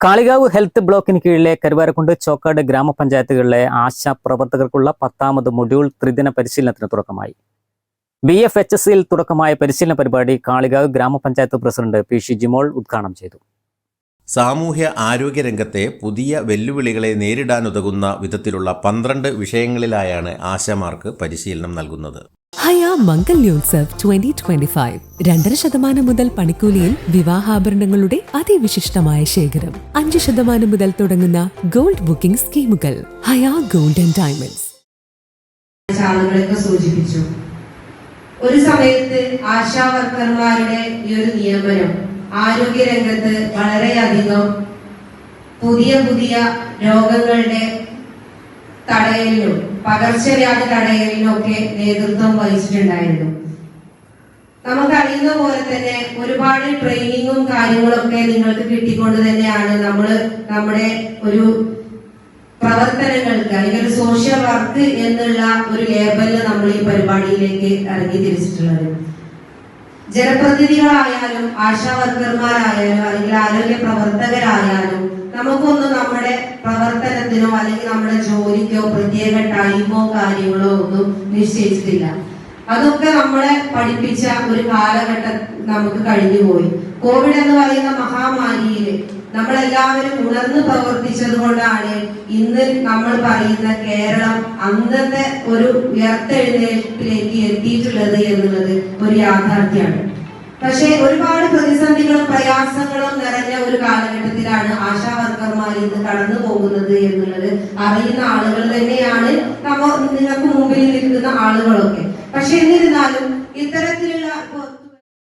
Kalikavu health ബ്ലോക്കിന് കീഴിലെ കരുവാരക്കുണ്ട് ചോക്കാട് ഗ്രാമപഞ്ചായത്തുകളിലെ ആശാ പ്രവർത്തകർക്കുള്ള പത്താമത് മൊഡ്യൂൾ ത്രിദിന പരിശീലനത്തിന് തുടക്കമായി. ബി എഫ് എച്ച് എസ് തുടക്കമായ പരിശീലന പരിപാടി കാളികാവ് ഗ്രാമപഞ്ചായത്ത് പ്രസിഡന്റ് പി ഷി ജിമോൾ ഉദ്ഘാടനം ചെയ്തു. സാമൂഹ്യ ആരോഗ്യ രംഗത്തെ പുതിയ വെല്ലുവിളികളെ നേരിടാനുതകുന്ന വിധത്തിലുള്ള പന്ത്രണ്ട് വിഷയങ്ങളിലായാണ് ആശമാർക്ക് പരിശീലനം നൽകുന്നത്. ഹയ മംഗല്യോത്സവ് ട്വന്റി ട്വന്റി ഫൈവ് രണ്ടര ശതമാനം മുതൽ പണിക്കൂലിയിൽ വിവാഹാഭരണങ്ങളുടെ അതിവിശിഷ്ടമായ ശേഖരം. അഞ്ച് ശതമാനം മുതൽ തുടങ്ങുന്ന ഗോൾഡ് ബുക്കിംഗ് സ്കീമുകൾ. ഹയാ ഗോൾഡ് ആൻഡ് ഡയമണ്ട്സ് സൂചിപ്പിച്ചു. ഒരു സമയത്ത് ആശാ വർക്കർമാരുടെ ഈ ഒരു നിയമനം ആരോഗ്യ രംഗത്ത് വളരെയധികം പുതിയ പുതിയ രോഗങ്ങളുടെ തടയലിനും പകർച്ചവ്യാധി തടയലിനും ഒക്കെ നേതൃത്വം വഹിച്ചിട്ടുണ്ടായിരുന്നു. നമുക്കറിയുന്ന പോലെ തന്നെ ഒരുപാട് ട്രെയിനിങ്ങും കാര്യങ്ങളൊക്കെ നിങ്ങൾക്ക് കിട്ടിക്കൊണ്ട് തന്നെയാണ് നമ്മൾ നമ്മുടെ ഒരു പ്രവർത്തനങ്ങൾക്ക് അല്ലെങ്കിൽ ഒരു സോഷ്യൽ വർക്ക് എന്നുള്ള ഒരു ലേബലിൽ നമ്മൾ ഈ പരിപാടിയിലേക്ക് ഇറങ്ങി തിരിച്ചിട്ടുള്ളത്. ജനപ്രതിനിധികളായാലും ആശാ വർക്കർമാരായാലും അല്ലെങ്കിൽ ആരോഗ്യ പ്രവർത്തകരായാലും നമുക്കൊന്ന് നമ്മുടെ പ്രവർത്തനത്തിനോ അല്ലെങ്കിൽ നമ്മുടെ ജോലിക്കോ പ്രത്യേക ടൈമോ കാര്യങ്ങളോ ഒന്നും നിശ്ചയിച്ചിട്ടില്ല. അതൊക്കെ നമ്മളെ പഠിപ്പിച്ച ഒരു കാലഘട്ടം നമുക്ക് കഴിഞ്ഞുപോയി കോവിഡ് എന്ന് പറയുന്ന മഹാമാരിയിൽ നമ്മളെല്ലാവരും ഉണർന്ന് പ്രവർത്തിച്ചത് കൊണ്ടാണ് ഇന്ന് നമ്മൾ പറയുന്ന കേരളം അന്നത്തെ ഒരു ഉയർത്തെഴുന്നേൽപ്പിലേക്ക് എത്തിയിട്ടുള്ളത് എന്നുള്ളത് ഒരു യാഥാർത്ഥ്യമാണ്. പക്ഷേ ഒരുപാട് പ്രതിസന്ധികളും പ്രയാസങ്ങളും നിറഞ്ഞ ഒരു കാലഘട്ടത്തിലാണ് ആശാ വർക്കർമാർ ഇത് കടന്നു പോകുന്നത് എന്നുള്ളത് അറിയുന്ന ആളുകൾ തന്നെയാണ് നമ്മ നിങ്ങൾക്ക് മുമ്പിൽ നിൽക്കുന്ന ആളുകളൊക്കെ. പക്ഷെ എന്നിരുന്നാലും ഇത്തരത്തിലുള്ള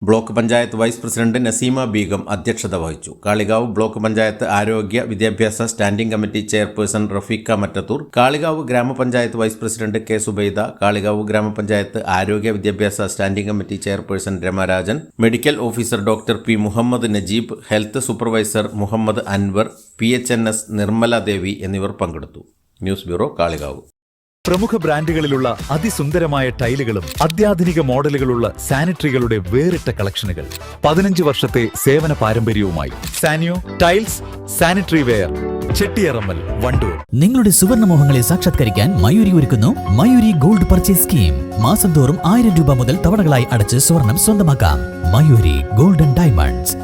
block panchayat vice president Naseema Beegum അധ്യക്ഷത വഹിച്ചു. കാളികാവ് ബ്ലോക്ക് പഞ്ചായത്ത് ആരോഗ്യ വിദ്യാഭ്യാസ standing committee chairperson Rafeeqa Mattathur Kalikavu grama panchayat vice president K Subaida Kalikavu grama panchayat ആരോഗ്യ വിദ്യാഭ്യാസ standing committee chairperson Ramarajan medical officer doctor P Muhammed Najeeb health supervisor Muhammed Anwar P H N S Nirmala Devi എന്നിവർ പങ്കെടുത്തു. News bureau Kalikavu. പ്രമുഖ ബ്രാൻഡുകളിലുള്ള അതിസുന്ദരമായ ടൈലുകളും അത്യാധുനിക മോഡലുകളുള്ള സാനിറ്ററികളുടെ വേറിട്ട കളക്ഷനുകൾ. പതിനഞ്ച് വർഷത്തെ സേവന പാരമ്പര്യവുമായി Sanio tiles sanitary ware Chettiyarammal Wandoor. നിങ്ങളുടെ സുവർണ മോഹങ്ങളെ സാക്ഷാത്കരിക്കാൻ മയൂരി ഒരുക്കുന്നു മയൂരി ഗോൾഡ് പർച്ചേസ് സ്കീം. മാസം തോറും ആയിരം രൂപ മുതൽ തവണകളായി അടച്ച് സ്വർണം സ്വന്തമാക്കാം. Mayuri golden diamonds.